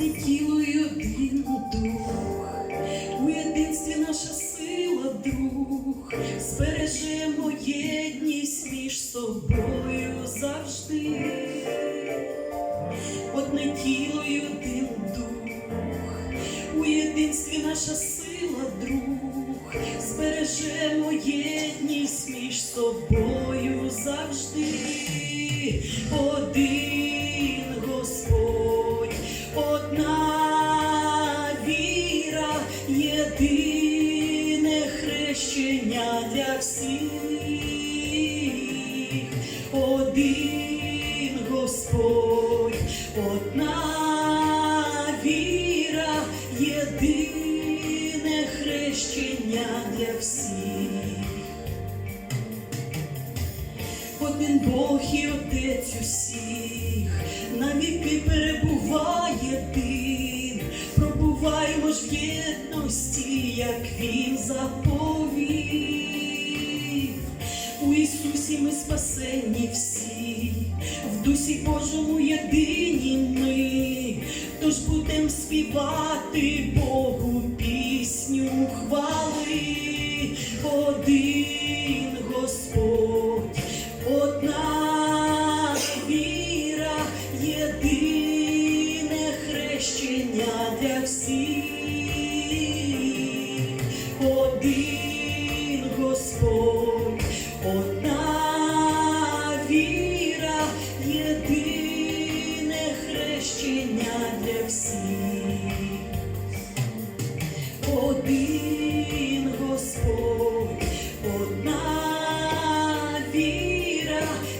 одне тіло і один дух, у єдинстві наша сила, друг, збережемо єдність між собою завжди, одне тіло і один дух, у єдинстві наша сила, друг, збережемо єдність між собою завжди. Всіх. Один Господь, одна віра, єдине хрещення для всіх. Один Бог і Отець усіх, навіки перебуває один, пробуваємо ж в єдності, як він заповів. У Ісусі ми спасені всі, в дусі Божому єдині ми, тож будем співати Богу пісню хвали, один Господь, одна віра, єдине хрещення для всіх,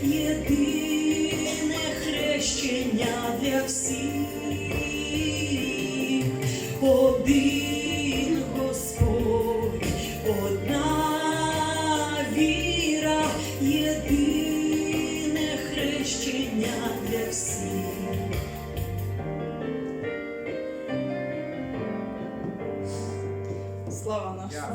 єдине хрещення для всіх. Один Господь, одна віра, єдине хрещення для всіх. Слава нашому.